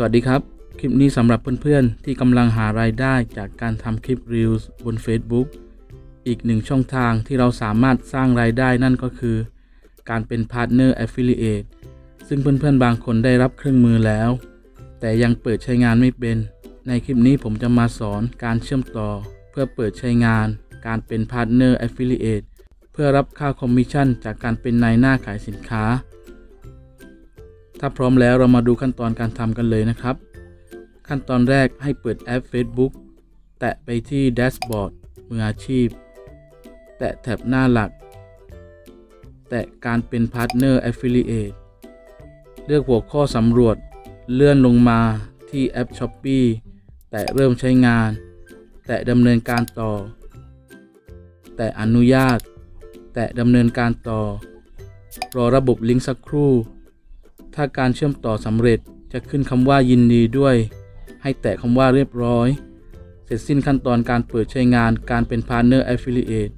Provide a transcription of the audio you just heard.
สวัสดีครับ คลิปนี้สำหรับเพื่อนๆ ที่กำลังหารายได้จากการทำคลิป Reels บน Facebook อีกหนึ่งช่องทางที่เราสามารถสร้างรายได้นั่นก็คือ การเป็นพาร์ทเนอร์ Affiliate ซึ่งเพื่อนๆ บางคนได้รับเครื่องมือแล้ว แต่ยังเปิดใช้งานไม่เป็น ในคลิปนี้ผมจะมาสอนการเชื่อมต่อ เพื่อเปิดใช้งาน การเป็นพาร์ทเนอร์ Affiliate เพื่อรับค่าคอมมิชชั่นจากการเป็นนายหน้าขายสินค้า ถ้าพร้อมแล้วเรามาดูขั้นตอนการทำกันเลยนะครับ ขั้นตอนแรกให้เปิดแอป Facebook แตะไปที่แดชบอร์ดมืออาชีพ แตะแท็บหน้าหลัก แตะการเป็นพาร์ทเนอร์ Affiliate เลือกหัวข้อสำรวจ เลื่อนลงมาที่แอป Shopee แตะเริ่มใช้งาน แตะดำเนินการต่อ แตะอนุญาต แตะดำเนินการต่อ รอระบบลิงก์สักครู่ ถ้าการเชื่อมต่อสำเร็จจะขึ้นคำว่ายินดีด้วย ให้แตะคำว่าเรียบร้อย เสร็จสิ้นขั้นตอนการเปิดใช้งานการเป็น Partner Affiliate